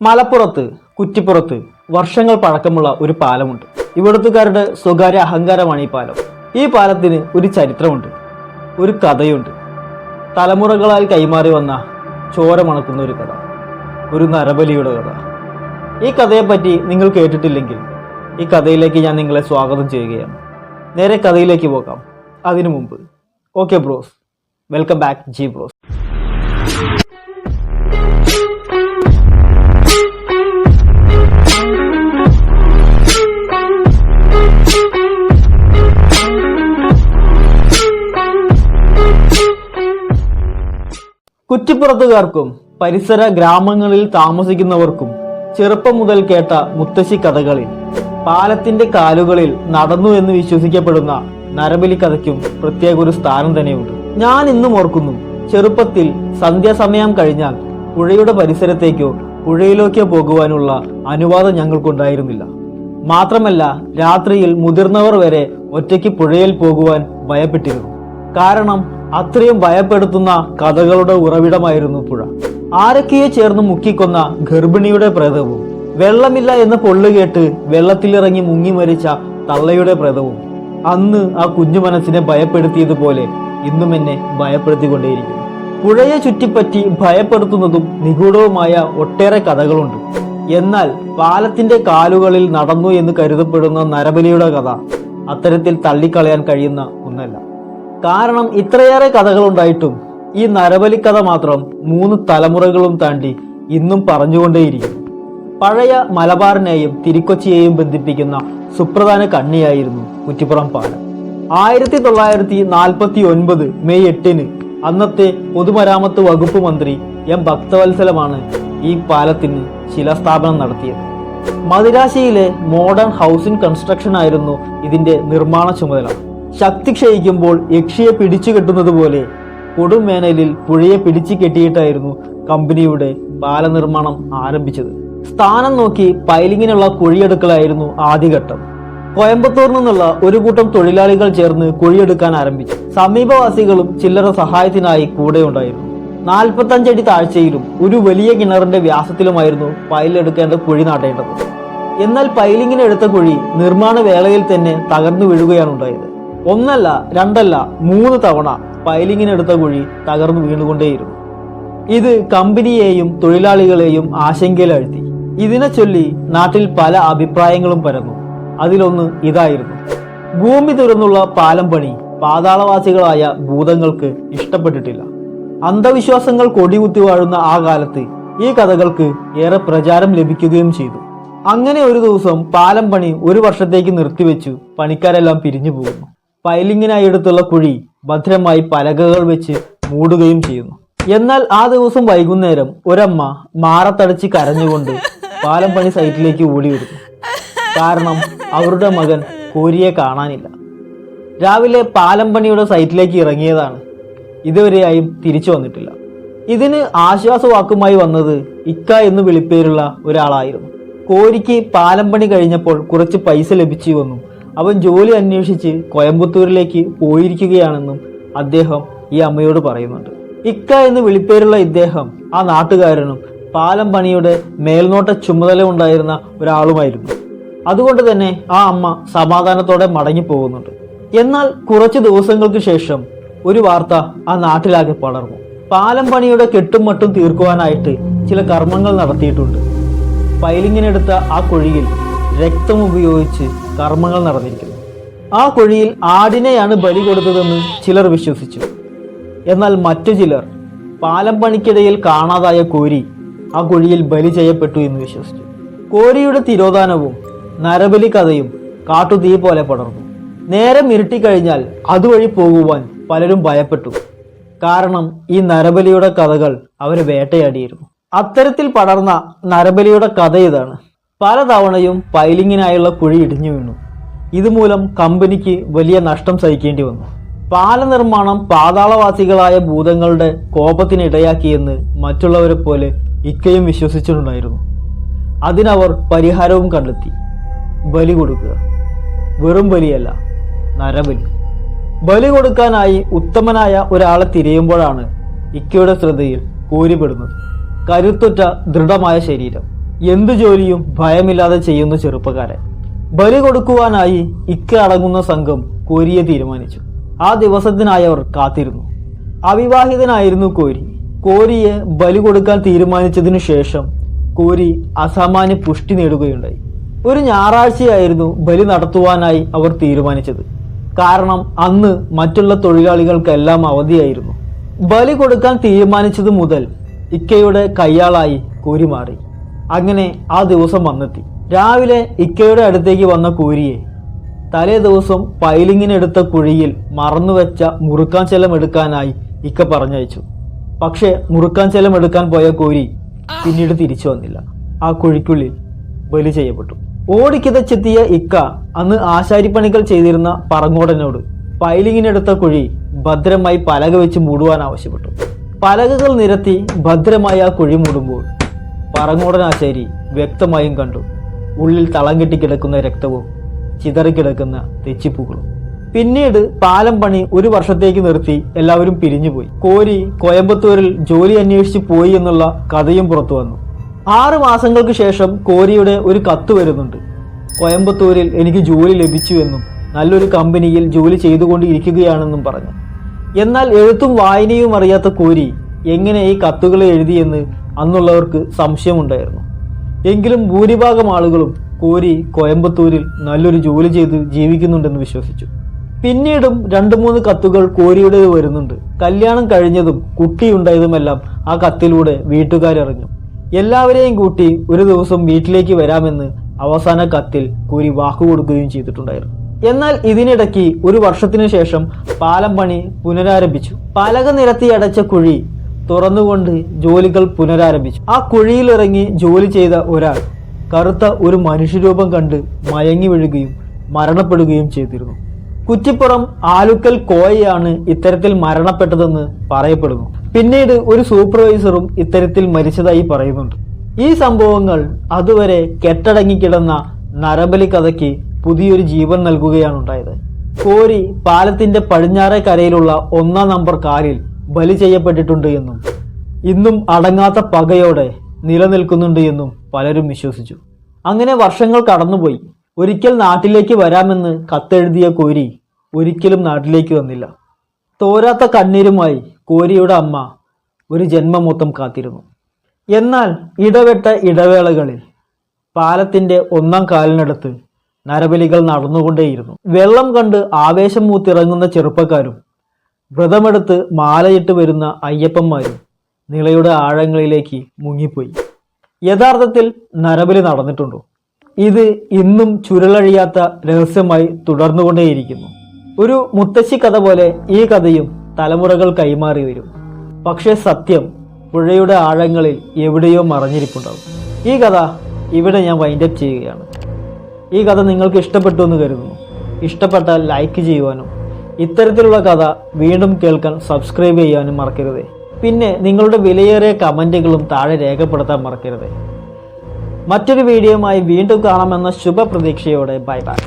മലപ്പുറത്ത് കുറ്റിപ്പുറത്ത് വർഷങ്ങൾ പഴക്കമുള്ള ഒരു പാലമുണ്ട്. ഇവിടുത്തുകാരുടെ സ്വകാര്യ അഹങ്കാരമാണ് ഈ പാലം. ഈ പാലത്തിന് ഒരു ചരിത്രമുണ്ട് ഒരു കഥയുണ്ട്. തലമുറകളാൽ കൈമാറി വന്ന ചോരമണക്കുന്ന ഒരു കഥ ഒരു നരബലിയുടെ കഥ. ഈ കഥയെപ്പറ്റി നിങ്ങൾ കേട്ടിട്ടില്ലെങ്കിൽ ഈ കഥയിലേക്ക് ഞാൻ നിങ്ങളെ സ്വാഗതം ചെയ്യുകയാണ്. നേരെ കഥയിലേക്ക് പോകാം. അതിനു മുമ്പ് okay bros welcome back G bros. കുറ്റിപ്പുറത്തുകാർക്കും പരിസര ഗ്രാമങ്ങളിൽ താമസിക്കുന്നവർക്കും ചെറുപ്പം മുതൽ കേട്ട മുത്തശ്ശി കഥകളിൽ പാലത്തിന്റെ കാലുകളിൽ നടന്നു എന്ന് വിശ്വസിക്കപ്പെടുന്ന നരബലി കഥയ്ക്കും പ്രത്യേക ഒരു സ്ഥാനം തന്നെയുണ്ട്. ഞാൻ ഇന്നും ഓർക്കുന്നു ചെറുപ്പത്തിൽ സന്ധ്യാസമയം കഴിഞ്ഞാൽ പുഴയുടെ പരിസരത്തേക്കോ പുഴയിലേക്കോ പോകുവാനുള്ള അനുവാദം ഞങ്ങൾക്കുണ്ടായിരുന്നില്ല. മാത്രമല്ല രാത്രിയിൽ മുതിർന്നവർ വരെ ഒറ്റയ്ക്ക് പുഴയിൽ പോകുവാൻ ഭയപ്പെട്ടിരുന്നു. കാരണം അത്രയും ഭയപ്പെടുത്തുന്ന കഥകളുടെ ഉറവിടമായിരുന്നു പുഴ. ആരൊക്കെയെ ചേർന്ന് മുക്കിക്കൊന്ന ഗർഭിണിയുടെ പ്രേതവും വെള്ളമില്ല എന്ന് പൊള്ളുകേട്ട് വെള്ളത്തിലിറങ്ങി മുങ്ങി മരിച്ച തള്ളയുടെ പ്രേതവും. അന്ന് ആ കുഞ്ഞു മനസ്സിനെ ഭയപ്പെടുത്തിയതുപോലെ ഇന്നും എന്നെ ഭയപ്പെടുത്തിക്കൊണ്ടേയിരിക്കുന്നു. പുഴയെ ചുറ്റിപ്പറ്റി ഭയപ്പെടുത്തുന്നതും നിഗൂഢവുമായ ഒട്ടേറെ കഥകളുണ്ട്. എന്നാൽ പാലത്തിന്റെ കാലുകളിൽ നടന്നു എന്ന് കരുതപ്പെടുന്ന നരബലിയുടെ കഥ അത്തരത്തിൽ തള്ളിക്കളയാൻ കഴിയുന്ന ഒന്നല്ല. കാരണം ഇത്രയേറെ കഥകളുണ്ടായിട്ടും ഈ നരബലി കഥ മാത്രം മൂന്ന് തലമുറകളും താണ്ടി ഇന്നും പറഞ്ഞുകൊണ്ടേയിരിക്കും. പഴയ മലബാറിനെയും തിരുക്കൊച്ചിയെയും ബന്ധിപ്പിക്കുന്ന സുപ്രധാന കണ്ണിയായിരുന്നു കുറ്റിപ്പുറം പാലം ആയിരത്തി തൊള്ളായിരത്തി നാൽപ്പത്തി ഒൻപത് മെയ് എട്ടിന് അന്നത്തെ പൊതുമരാമത്ത് വകുപ്പ് മന്ത്രി എം ഭക്തവത്സലമാണ് ഈ പാലത്തിന് ശിലാസ്ഥാപനം നടത്തിയത്. മദിരാശിയിലെ മോഡേൺ ഹൗസിംഗ് കൺസ്ട്രക്ഷൻ ആയിരുന്നു ഇതിന്റെ നിർമ്മാണ ചുമതല. ശക്തി ക്ഷയിക്കുമ്പോൾ യക്ഷിയെ പിടിച്ചു കെട്ടുന്നത് പോലെ പുഴയെ പിടിച്ചു കെട്ടിയിട്ടായിരുന്നു കമ്പനിയുടെ പാലനിർമ്മാണം ആരംഭിച്ചത്. സ്ഥാനം നോക്കി പൈലിങ്ങിനുള്ള കുഴിയെടുക്കലായിരുന്നു ആദ്യഘട്ടം. കോയമ്പത്തൂർ നിന്നുള്ള ഒരു കൂട്ടം തൊഴിലാളികൾ ചേർന്ന് കുഴിയെടുക്കാൻ ആരംഭിച്ചു. സമീപവാസികളും ചില്ലറ സഹായത്തിനായി കൂടെ ഉണ്ടായിരുന്നു. നാൽപ്പത്തഞ്ചടി താഴ്ചയിലും ഒരു വലിയ കിണറിന്റെ വ്യാസത്തിലുമായിരുന്നു പൈലെടുക്കേണ്ട കുഴി നാട്ടേണ്ടത് എന്നാൽ പൈലിങ്ങിന് എടുത്ത കുഴി നിർമ്മാണ വേളയിൽ തന്നെ തകർന്നു വീഴുകയാണ് ഉണ്ടായത്. ഒന്നല്ല രണ്ടല്ല മൂന്ന് തവണ പൈലിങ്ങിനെടുത്ത കുഴി തകർന്നു വീണുകൊണ്ടേയിരുന്നു. ഇത് കമ്പനിയെയും തൊഴിലാളികളെയും ആശങ്കയിലാഴ്ത്തി. ഇതിനെ ചൊല്ലി നാട്ടിൽ പല അഭിപ്രായങ്ങളും പരന്നു. അതിലൊന്ന് ഇതായിരുന്നു. ഭൂമി തുറന്നുള്ള പാലം പണി പാതാളവാസികളായ ഭൂതങ്ങൾക്ക് ഇഷ്ടപ്പെട്ടിട്ടില്ല. അന്ധവിശ്വാസങ്ങൾ കൊടികുത്തി വാഴുന്ന ആ കാലത്ത് ഈ കഥകൾക്ക് ഏറെ പ്രചാരം ലഭിക്കുകയും ചെയ്തു. അങ്ങനെ ഒരു ദിവസം പാലം പണി ഒരു വർഷത്തേക്ക് നിർത്തിവെച്ചു പണിക്കാരെല്ലാം പിരിഞ്ഞു പോകുന്നു. പൈലിങ്ങിനായി എടുത്തുള്ള കുഴി ഭദ്രമായി പലകകൾ വെച്ച് മൂടുകയും ചെയ്യുന്നു. എന്നാൽ ആ ദിവസം വൈകുന്നേരം ഒരമ്മ മാറത്തടച്ച് കരഞ്ഞുകൊണ്ട് പാലം പണി സൈറ്റിലേക്ക് ഓടി വരുന്നു കാരണം അവരുടെ മകൻ കോരിയെ കാണാനില്ല. രാവിലെ പാലം പണിയുടെ സൈറ്റിലേക്ക് ഇറങ്ങിയതാണ്. ഇതുവരെയായും തിരിച്ചു വന്നിട്ടില്ല. ഇതിന് ആശ്വാസവാക്കുമായി വന്നത് ഇക്ക എന്ന് വിളിപ്പേരുള്ള ഒരാളായിരുന്നു. കോരിക്ക് പാലം പണി കഴിഞ്ഞപ്പോൾ കുറച്ച് പൈസ ലഭിച്ചു എന്നും അവൻ ജോലി അന്വേഷിച്ച് കോയമ്പത്തൂരിലേക്ക് പോയിരിക്കുകയാണെന്നും അദ്ദേഹം ഈ അമ്മയോട് പറയുന്നുണ്ട്. ഇക്ക എന്ന് വിളിപ്പേരുള്ള ഇദ്ദേഹം ആ നാട്ടുകാരനും പാലം പണിയുടെ മേൽനോട്ട ചുമതല ഉണ്ടായിരുന്ന ഒരാളുമായിരുന്നു. അതുകൊണ്ട് തന്നെ ആ അമ്മ സമാധാനത്തോടെ മടങ്ങി പോകുന്നുണ്ട്. എന്നാൽ കുറച്ച് ദിവസങ്ങൾക്ക് ശേഷം ഒരു വാർത്ത ആ നാട്ടിലാകെ പടർന്നു. പാലം പണിയുടെ കെട്ടും മട്ടും തീർക്കുവാനായിട്ട് ചില കർമ്മങ്ങൾ നടത്തിയിട്ടുണ്ട്. പൈലിങ്ങിനെടുത്ത ആ കുഴിയിൽ രക്തം ഉപയോഗിച്ച് കർമ്മങ്ങൾ നടന്നിരിക്കുന്നു. ആ കുഴിയിൽ ആടിനെയാണ് ബലി കൊടുത്തതെന്ന് ചിലർ വിശ്വസിച്ചു. എന്നാൽ മറ്റു ചിലർ പാലം പണിക്കിടയിൽ കാണാതായ കോരി ആ കുഴിയിൽ ബലി ചെയ്യപ്പെട്ടു എന്ന് വിശ്വസിച്ചു. കോരിയുടെ തിരോധാനവും നരബലി കഥയും കാട്ടുതീ പോലെ പടർന്നു. നേരം ഇരുട്ടിക്കഴിഞ്ഞാൽ അതുവഴി പോകുവാൻ പലരും ഭയപ്പെട്ടു. കാരണം ഈ നരബലിയുടെ കഥകൾ അവരെ വേട്ടയാടിയിരുന്നു. അത്തരത്തിൽ പടർന്ന നരബലിയുടെ കഥ ഇതാണ്. പലതവണയും പൈലിങ്ങിനായുള്ള കുഴി ഇടിഞ്ഞു വീണു. ഇതുമൂലം കമ്പനിക്ക് വലിയ നഷ്ടം സഹിക്കേണ്ടി വന്നു. പാല നിർമ്മാണം പാതാളവാസികളായ ഭൂതങ്ങളുടെ കോപത്തിനിടയാക്കിയെന്ന് മറ്റുള്ളവരെ പോലെ ഇക്കയും വിശ്വസിച്ചിട്ടുണ്ടായിരുന്നു. അതിനവർ പരിഹാരവും കണ്ടെത്തി. ബലി കൊടുക്കുക. വെറും ബലിയല്ല നരബലി. ബലി കൊടുക്കാനായി ഉത്തമനായ ഒരാളെ തിരയുമ്പോഴാണ് ഇക്കയുടെ ശ്രദ്ധയിൽ കോരിപ്പെടുന്നത് കരുത്തുറ്റ ദൃഢമായ ശരീരം. എന്തു ജോലിയും ഭയമില്ലാതെ ചെയ്യുന്ന ചെറുപ്പക്കാരൻ. ബലി കൊടുക്കുവാനായി ഇക്ക അടങ്ങുന്ന സംഘം കോരിയെ തീരുമാനിച്ചു. ആ ദിവസത്തിനായി അവർ കാത്തിരുന്നു. അവിവാഹിതനായിരുന്നു കോരി. കോരിയെ ബലി കൊടുക്കാൻ തീരുമാനിച്ചതിനു ശേഷം കോരി അസാമാന്യ പുഷ്ടി നേടുകയുണ്ടായി. ഒരു ഞായറാഴ്ചയായിരുന്നു ബലി നടത്തുവാനായി അവർ തീരുമാനിച്ചത്. കാരണം അന്ന് മറ്റുള്ള തൊഴിലാളികൾക്കെല്ലാം അവധിയായിരുന്നു. ബലി കൊടുക്കാൻ തീരുമാനിച്ചത് മുതൽ ഇക്കയുടെ കയ്യാളായി കോരി മാറി. അങ്ങനെ ആ ദിവസം വന്നെത്തി. രാവിലെ ഇക്കയുടെ അടുത്തേക്ക് വന്ന കൂരിയെ തലേ ദിവസം പൈലിങ്ങിനെടുത്ത കുഴിയിൽ മറന്നുവെച്ച മുറുക്കാൻ ചെലം എടുക്കാനായി ഇക്ക പറഞ്ഞയച്ചു. പക്ഷേ മുറുക്കാൻ എടുക്കാൻ പോയ കോരി പിന്നീട് തിരിച്ചു വന്നില്ല. ആ കുഴിക്കുള്ളിൽ ബലി ചെയ്യപ്പെട്ടു. ഓടിക്കിതച്ചെത്തിയ ഇക്ക അന്ന് ആശാരിപ്പണികൾ ചെയ്തിരുന്ന പറങ്ങോടനോട് പൈലിങ്ങിനെടുത്ത കുഴി ഭദ്രമായി പലക വെച്ച് മൂടുവാൻ ആവശ്യപ്പെട്ടു. പലകകൾ നിരത്തി ഭദ്രമായി ആ കുഴി മൂടുമ്പോൾ പറങ്ങോടൻ ആശാരി വ്യക്തമായും കണ്ടു. ഉള്ളിൽ തളം കെട്ടി കിടക്കുന്ന രക്തവും ചിതറിക്കിടക്കുന്ന തെച്ചിപ്പൂക്കളും. പിന്നീട് പാലം പണി ഒരു വർഷത്തേക്ക് നിർത്തി എല്ലാവരും പിരിഞ്ഞുപോയി കോരി കോയമ്പത്തൂരിൽ ജോലി അന്വേഷിച്ചു പോയി എന്നുള്ള കഥയും പുറത്തു വന്നു. ആറ് മാസങ്ങൾക്ക് ശേഷം കോരിയുടെ ഒരു കത്ത് വരുന്നുണ്ട്. കോയമ്പത്തൂരിൽ എനിക്ക് ജോലി ലഭിച്ചു എന്നും നല്ലൊരു കമ്പനിയിൽ ജോലി ചെയ്തുകൊണ്ടിരിക്കുകയാണെന്നും പറഞ്ഞു. എന്നാൽ എഴുത്തും വായനയും അറിയാത്ത കോരി എങ്ങനെ ഈ കത്തുകൾ എഴുതിയെന്ന് അന്നുള്ളവർക്ക് സംശയമുണ്ടായിരുന്നു. എങ്കിലും ഭൂരിഭാഗം ആളുകളും കോരി കോയമ്പത്തൂരിൽ നല്ലൊരു ജോലി ചെയ്ത് ജീവിക്കുന്നുണ്ടെന്ന് വിശ്വസിച്ചു. പിന്നീടും രണ്ട് മൂന്ന് കത്തുകൾ കോരിയുടേത് വരുന്നുണ്ട്. കല്യാണം കഴിഞ്ഞതും കുട്ടിയുണ്ടായതുമെല്ലാം ആ കത്തിലൂടെ വീട്ടുകാരറിഞ്ഞു. എല്ലാവരെയും കൂട്ടി ഒരു ദിവസം വീട്ടിലേക്ക് വരാമെന്ന് അവസാന കത്തിൽ കോരി വാക്കുകൊടുക്കുകയും ചെയ്തിട്ടുണ്ടായിരുന്നു. എന്നാൽ ഇതിനിടയ്ക്ക് ഒരു വർഷത്തിനു ശേഷം പാലം പണി പുനരാരംഭിച്ചു. പലക നിരത്തി അടച്ച കുഴി തുറന്നുകൊണ്ട് ജോലികൾ പുനരാരംഭിച്ചു. ആ കുഴിയിലിറങ്ങി ജോലി ചെയ്ത ഒരാൾ കറുത്ത ഒരു മനുഷ്യരൂപം കണ്ട് മയങ്ങി വീഴുകയും മരണപ്പെടുകയും ചെയ്തിരുന്നു. കുറ്റിപ്പുറം ആലുക്കൽ കോയയാണ് ഇത്തരത്തിൽ മരണപ്പെട്ടതെന്ന് പറയപ്പെടുന്നു. പിന്നീട് ഒരു സൂപ്പർവൈസറും ഇത്തരത്തിൽ മരിച്ചതായി പറയുന്നുണ്ട്. ഈ സംഭവങ്ങൾ അതുവരെ കെട്ടടങ്ങിക്കിടന്ന നരബലി കഥയ്ക്ക് പുതിയൊരു ജീവൻ നൽകുകയാണ് ഉണ്ടായത്. കോരി പാലത്തിന്റെ പടിഞ്ഞാറേ കരയിലുള്ള ഒന്നാം നമ്പർ കാലിൽ ബലി ചെയ്യപ്പെട്ടിട്ടുണ്ട് എന്നും ഇന്നും അടങ്ങാത്ത പകയോടെ നിലനിൽക്കുന്നുണ്ട് എന്നും പലരും വിശ്വസിച്ചു. അങ്ങനെ വർഷങ്ങൾ കടന്നുപോയി. ഒരിക്കൽ നാട്ടിലേക്ക് വരാമെന്ന് കത്തെഴുതിയ കോരി ഒരിക്കലും നാട്ടിലേക്ക് വന്നില്ല. തോരാത്ത കണ്ണീരുമായി കോരിയുടെ അമ്മ ഒരു ജന്മം മൊത്തം കാത്തിരുന്നു. എന്നാൽ ഇടവെട്ട ഇടവേളകളിൽ പാലത്തിന്റെ ഒന്നാം കാലിനടുത്ത് നരബലികൾ നടന്നുകൊണ്ടേയിരുന്നു. വെള്ളം കണ്ട് ആവേശം മൂത്തിറങ്ങുന്ന ചെറുപ്പക്കാരും വ്രതമെടുത്ത് മാലയിട്ട് വരുന്ന അയ്യപ്പന്മാരും നിളയുടെ ആഴങ്ങളിലേക്ക് മുങ്ങിപ്പോയി. യഥാർത്ഥത്തിൽ നരബലി നടന്നിട്ടുണ്ടോ? ഇത് ഇന്നും ചുരുളഴിയാത്ത രഹസ്യമായി തുടർന്നുകൊണ്ടേയിരിക്കുന്നു. ഒരു മുത്തശ്ശി കഥ പോലെ ഈ കഥയും തലമുറകൾ കൈമാറി വരും. പക്ഷേ സത്യം പുഴയുടെ ആഴങ്ങളിൽ എവിടെയോ മറഞ്ഞിരിപ്പുണ്ടാവും. ഈ കഥ ഇവിടെ ഞാൻ വൈൻഡപ്പ് ചെയ്യുകയാണ്. ഈ കഥ നിങ്ങൾക്ക് ഇഷ്ടപ്പെട്ടു എന്ന് കരുതുന്നു. ഇഷ്ടപ്പെട്ടാൽ ലൈക്ക് ചെയ്യുവാനും ഇത്തരത്തിലുള്ള കഥ വീണ്ടും കേൾക്കാൻ സബ്സ്ക്രൈബ് ചെയ്യാനും മറക്കരുത്. പിന്നെ നിങ്ങളുടെ വിലയേറിയ കമന്റുകളും താഴെ രേഖപ്പെടുത്താൻ മറക്കരുത്. മറ്റൊരു വീഡിയോയുമായി വീണ്ടും കാണാമെന്ന ശുഭപ്രതീക്ഷയോടെ. Bye bye